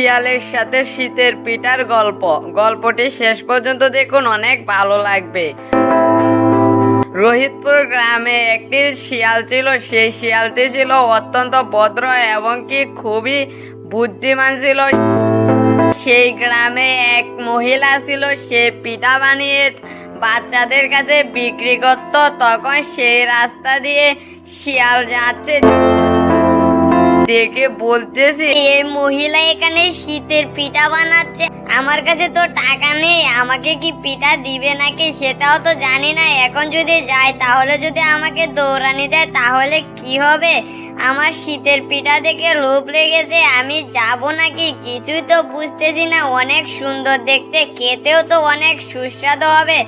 শিয়ালের সাথে শীতের পিঠার গল্প। গল্পটি শেষ পর্যন্ত দেখুন, অনেক ভালো লাগবে। রোহিতপুর গ্রামে একটি শিয়াল ছিল, সেই শিয়ালটি ছিল অত্যন্ত ভদ্র এবং কি খুবই বুদ্ধিমান ছিল। সেই গ্রামে এক মহিলা ছিল, সে পিঠা বানিয়ে বাচ্চাদের কাছে বিক্রি করত। তখন সেই রাস্তা দিয়ে শিয়াল যাচ্ছে। দেখে বলতেছে এই মহিলা এখানে শীতের পিঠা বানাচ্ছে। আমার কাছে তো টাকা নেই আমাকে কি পিঠা দিবে নাকি সেটাও তো জানি না। এখন যদি যাই তাহলে যদি আমাকে দৌড়ানি দেয় তাহলে কি হবে? আমার শীতের পিঠা দেখে লোভ লেগেছে আমি যাব নাকি? কিছুই তো বুঝতেছি না অনেক সুন্দর দেখতে খেতেও তো অনেক সুস্বাদু হবে।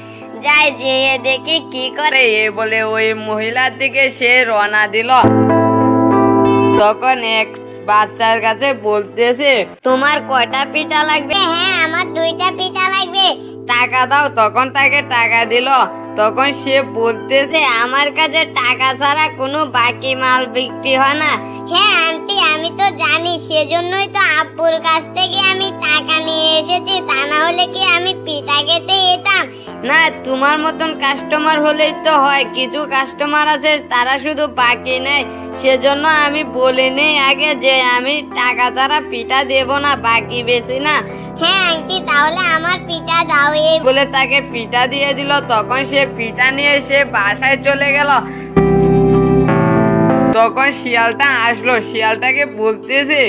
যাই যেয়ে দেখি কি করে। এ বলে ওই মহিলার দিকে সে রওনা দিল। তখন এক বাচ্চার কাছে বলতেছে তোমার কয়টা পিঠা লাগবে? হ্যাঁ আমার দুইটা পিঠা লাগবে। টাকা দাও তখন তাকে টাকা দিল। তখন সে বলতেছে আমার কাছে টাকা ছাড়া কোনো বাকি মাল বিক্রি হয় না। হ্যাঁ আন্টি আমি তো জানি সেজন্যই তো আব্বুর কাছ থেকে আমি টাকা নিয়ে এসেছি তা না হলে কি আমি পিঠা খেতে যেতাম না তোমার মতন কাস্টমার হলেই তো হয় কিছু কাস্টমার আছে তারা শুধু বাকি নেয়। সেজন্য আমি বলে নেই আগে যে আমি টাকা ছাড়া পিঠা দেব না বাকি বেশি না। হ্যাঁ আন্টি তাহলে আমার পিঠা দাও এই বলে তাকে পিঠা দিয়ে দিল। তখন সে পিঠা নিয়ে সে বাসায় চলে গেল। তখন শিয়ালটা আসলো। শিয়ালটাকে বলতেছে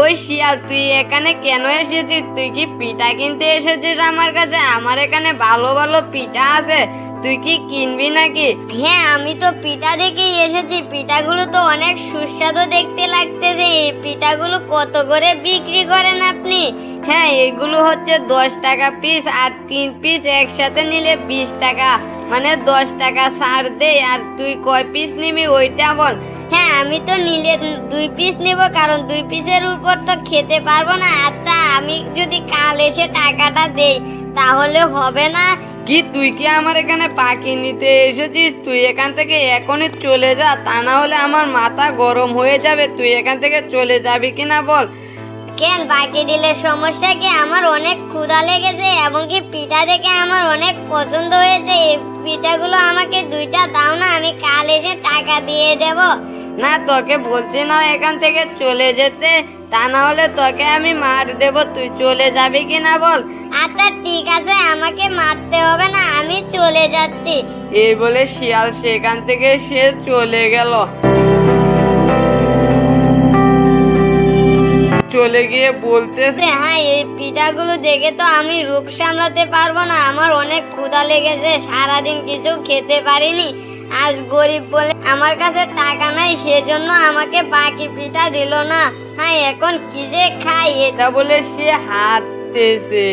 ওই শিয়াল তুই এখানে কেন এসেছিস? তুই কি পিঠা কিনতে এসেছিস আমার কাছে? আমার এখানে ভালো ভালো পিঠা আছে। তুই কি কিনবি নাকি? হ্যাঁ আমি তো পিঠা দেখেই এসেছি। পিঠাগুলো তো অনেক সুস্বাদু দেখতে লাগতেছে। এই পিঠাগুলো কত করে বিক্রি করেন আপনি? হ্যাঁ এগুলো হচ্ছে দশ টাকা পিস আর তিন পিস একসাথে নিলে বিশ টাকা। মানে দশ টাকা ছাড় দে আর তুই কয় পিস নিবি ওইটা বল। হ্যাঁ আমি তো নিলে দুই পিস নেব কারণ দুই পিসের উপর তো খেতে পারব না। আচ্ছা আমি যদি কাল এসে টাকাটা দেই তাহলে হবে না? কি তুই কি আমার এখানে পাখি নিতে এসেছিস? তুই এখান থেকে এখনই চলে যা তা না হলে আমার মাথা গরম হয়ে যাবে। তুই এখান থেকে চলে যাবি কি না বল। কেন বাকি দিলে সমস্যা কি? আমার অনেক ক্ষুধা লেগেছে এবং কি পিঠা দেখে আমার অনেক পছন্দ হয়েছে। এই পিঠাগুলো আমাকে দুইটা দাও না আমি কাল এসে টাকা দিয়ে দেব। না তোকে বলছি না এখান থেকে চলে যেতে। তা না হলে তোকে আমি মার দেব। তুই চলে যাবি কি না বল। আচ্ছা ঠিক আছে আমাকে মারতে হবে না আমি চলে যাচ্ছি। এই বলে শিয়াল সেখান থেকে সে চলে গেল। চলে গিয়ে বলতেছে হ্যাঁ এই পিঠাগুলো দেখে তো আমি রূপ সামলাতে পারব না। আমার অনেক ক্ষুধা লেগেছে সারাদিন কিছু খেতে পারিনি। আজ গরিব বলে আমার কাছে টাকা নাই সেজন্য আমাকে বাকি পিঠা দিল না। হ্যাঁ এখন কি যে খাই এটা বলে সে হাঁটতেছে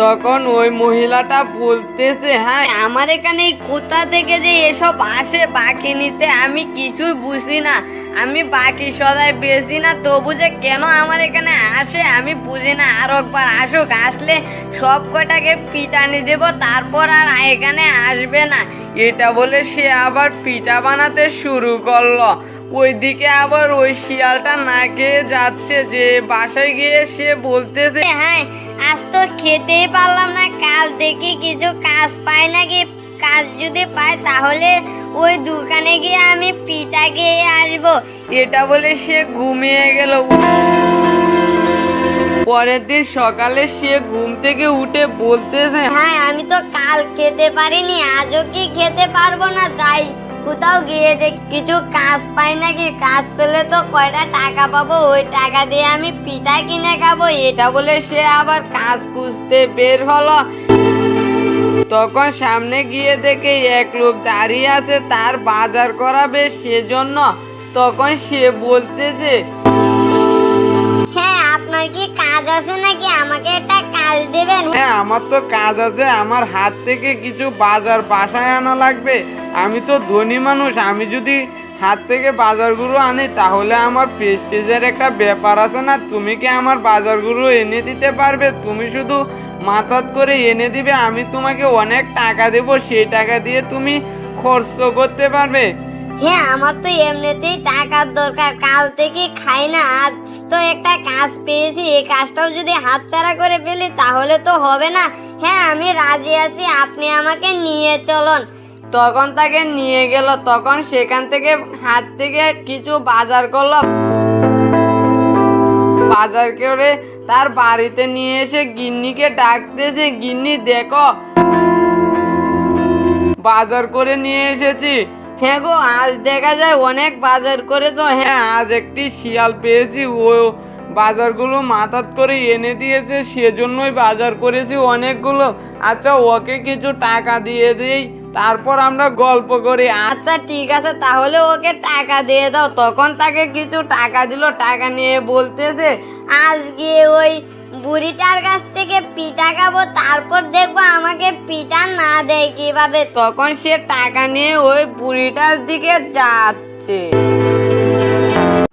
তখন ওই মহিলাটা বলতেছে হ্যাঁ আমার এখানে কোথা থেকে যে এসব আসে বাকি নিতে আমি কিছুই বুঝি না। আমি বাকি সদাই বেশি না, তবু যে কেন আমার এখানে আসে আমি বুঝি না। আর একবার আসুক, আসলে সব কটাকে পিটানি দেব, তারপর আর এখানে আসবে না। এটা বলে সে আবার পিঠা বানাতে শুরু করল। ওইদিকে আবার ওই শিয়ালটা না খেয়ে যাচ্ছে যে বাসায় গিয়ে সে বলতেছে হ্যাঁ আজ তো খেতেই পারলাম না কাল দেখি কিছু কাজ পাই নাকি? কাজ যদি পাই তাহলে ওই দোকানে গিয়ে আমি পিঠা খেয়ে আসব। এটা বলে সে ঘুমিয়ে গেল। পরের দিন সকালে সে ঘুম থেকে উঠে বলতেছে হ্যাঁ আমি তো কাল খেতে পারিনি আজও কি খেতে পারব না? যাই কোথাও গিয়ে দেখ, কিছু কাজ পাই নাকি? কাজ পেলে তো কয়টা টাকা পাবো? ওই টাকা দিয়ে আমি পিঠা কিনে খাব। এটা বলে সে আবার কাজ খুঁজতে বের হলো। তখন সামনে গিয়ে দেখে এক লোক দাঁড়িয়ে আছে, তার বাজার করাবে সেজন্য। তখন সে বলতেছে হ্যাঁ আপনার কি কাজ আছে নাকি? আমাকে একটা কাজ দেবেন? হ্যাঁ আমার তো কাজ আছে। আমার হাত থেকে কিছু বাজার বাসায় আনা লাগবে। আমি তো ধনী মানুষ। আমি যদি হাত থেকে বাজারগুলো আনি, তাহলে আমার প্রেস্টিজের একটা ব্যাপার আছে না। তুমি কি আমার বাজারগুলো এনে দিতে পারবে? তুমি শুধু মাথাত করে এনে দিবে। আমি তোমাকে অনেক টাকা দেবো। সেই টাকা দিয়ে তুমি খরচ করতে পারবে। হ্যাঁ আমার তো এমনিতেই টাকার দরকার। কাল থেকে খাই না, আজ তো একটা কাজ পেয়েছি, এই কাজটাও যদি হাতছাড়া করে ফেলি তাহলে তো হবে না। হ্যাঁ আমি রাজি আছি, আপনি আমাকে নিয়ে চলুন। তখন তাকে নিয়ে গেল, তখন সেখান থেকে হাত থেকে কিছু বাজার করল। বাজার করে তার বাড়িতে নিয়ে এসে গিন্নিকে ডাকতেছে, গিন্নি, দেখো। বাজার করে নিয়ে এসেছি। হ্যাঁ গো, আজ দেখা যায় অনেক বাজার করে তো হ্যাঁ আজ একটি শিয়াল পেয়েছি, ও বাজারগুলো মাথাত করে এনে দিয়েছে, সেজন্যই বাজার করেছি অনেকগুলো। আচ্ছা ওকে কিছু টাকা দিয়ে দিই, তারপর আমরা গল্প করি। আচ্ছা ঠিক আছে, তাহলে ওকে টাকা দিয়ে দাও, তখন তাকে কিছু টাকা দিল, টাকা নিয়ে বলতেছে, আজকে ওই বুড়িটার কাছ থেকে পিঠা খাব, তারপর দেখব আমাকে পিঠা না দেয় কীভাবে। তখন সে টাকা নিয়ে ওই বুড়িটার দিকে যাচ্ছে।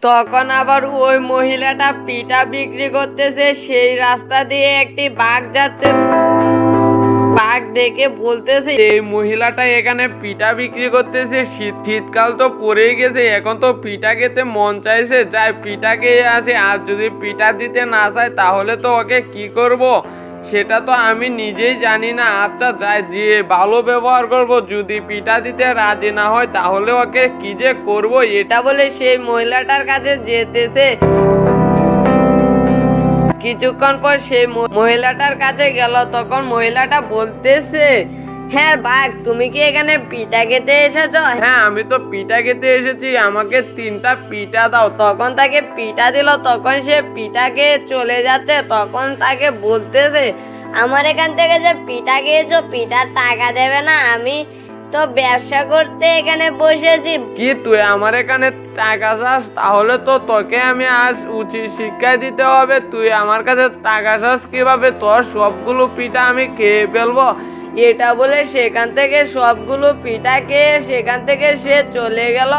তখন আবার ওই মহিলাটা পিঠা বিক্রি করতেছে, সেই রাস্তা দিয়ে একটি বাঘ যাচ্ছে। বাঘ দেখে বলতেছে এই মহিলাটা এখানে পিঠা বিক্রি করতেছে, শীত শীতকাল তো পড়েই গেছে, এখন তো পিঠা খেতে মন চাইছে, যাই পিঠা খেয়ে আসে, আর যদি পিঠা দিতে না চায়, তাহলে তো ওকে কি করব? সেটা তো আমি নিজেই জানি না। আচ্ছা যাই, যে ভালো ব্যবহার করব, যদি পিঠা দিতে রাজি না হয়, তাহলে ওকে কি যে করব, এটা বলে সেই মহিলাটার কাছে যেতেছে। কিছুক্ষণ পর সেই মহিলাটার কাছে গেল। তখন মহিলাটা বলতেছে হ্যাঁ বাঘ, তুমি কি এখানে পিঠা খেতে এসেছ? হ্যাঁ আমি তো পিঠা খেতে এসেছি, আমাকে তিনটা পিঠা দাও। তখন তাকে পিঠা দিল। তখন সে পিঠা খেয়ে চলে যাচ্ছে। তখন তাকে বলতেছে, আমার এখান থেকে যে পিঠা খেয়েছো, পিঠার টাকা দেবে না, আমি তো ব্যবসা করতে এখানে বসেছি। কি তুই আমার এখানে টাকা চাস? তাহলে তো তোকে আমি আজ উচিত শিক্ষা দিতে হবে। তুই আমার কাছে টাকা চাস কীভাবে? তোর সবগুলো পিঠা আমি খেয়ে ফেলব। এটা বলে সেখান থেকে সবগুলো পিঠা খেয়ে সেখান থেকে সে চলে গেল।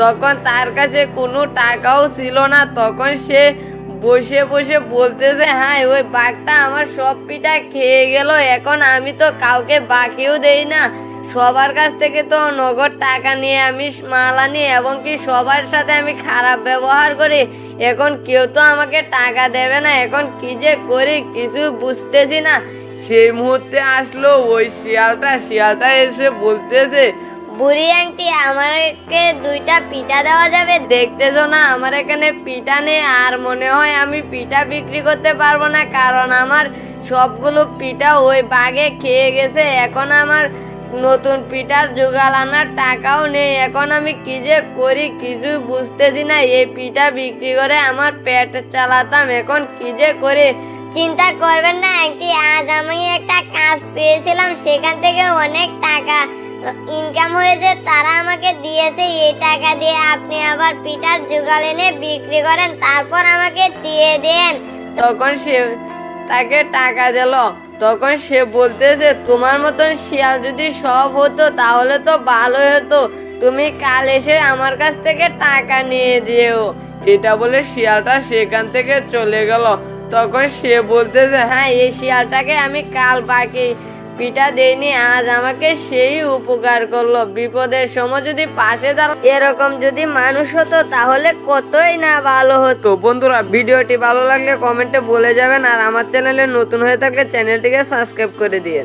তখন তার কাছে কোনো টাকাও ছিল না। তখন সে বসে বসে বলতেছে হ্যাঁ ওই বাঘটা আমার সব পিঠা খেয়ে গেল, এখন আমি তো কাউকে বাকিও দেই না। সবার কাছ থেকে তো নগদ টাকা নিয়ে আমি মাল আনি এবং কি সবার সাথে আমি খারাপ ব্যবহার করি? এখন কেউ তো আমাকে টাকা দেবে না, এখন কি যে করি কিছু বুঝতেছি না। সেই মুহূর্তে আসলো ওই শিয়ালটা শিয়ালটা এসে বলতেছে বুড়ি আংটি আমাকে দুইটা পিঠা দেওয়া যাবে? দেখতেছো না আমার এখানে পিঠা নেই আর মনে হয় আমি পিঠা বিক্রি করতে পারব না কারণ আমার সবগুলো পিঠা ওই বাগে খেয়ে গেছে। এখন আমার নতুন পিঠার জোগাল আনার টাকাও নেই এখন আমি কি যে করি কিছু বুঝতেছি না এই পিঠা বিক্রি করে আমার পেট চালাতাম এখন কি যে করে? চিন্তা করবেন না আন্টি আজ আমি একটা কাজ পেয়েছিলাম সেখান থেকে অনেক টাকা ইনকাম হয়েছে, তারা আমাকে দিয়েছে, এই টাকা দিয়ে আপনি আবার পিঠার জোগাড় এনে বিক্রি করেন, তারপর আমাকে দিয়ে দেন। তখন সে তাকে টাকা দিল। তখন সে বলতেছে তোমার মতন শিয়াল যদি সব হতো, তাহলে তো ভালোই হতো। তুমি কাল এসে আমার কাছ থেকে টাকা নিয়ে যেও। এটা বলে শিয়ালটা সেখান থেকে চলে গেল। তখন সে বলতেছে হ্যাঁ এই শিয়ালটাকে আমি কাল বাকি পিঠা দেয়নি, আজ আমাকে সেই উপকার করল। বিপদের সময় যদি পাশে দাঁড়া এরকম যদি মানুষ হতো, তাহলে কতই না ভালো হতো। বন্ধুরা, ভিডিওটি ভালো লাগলে কমেন্টে বলে যাবেন আর আমার চ্যানেলে নতুন হয়ে থাকলে চ্যানেলটিকে সাবস্ক্রাইব করে দিয়ে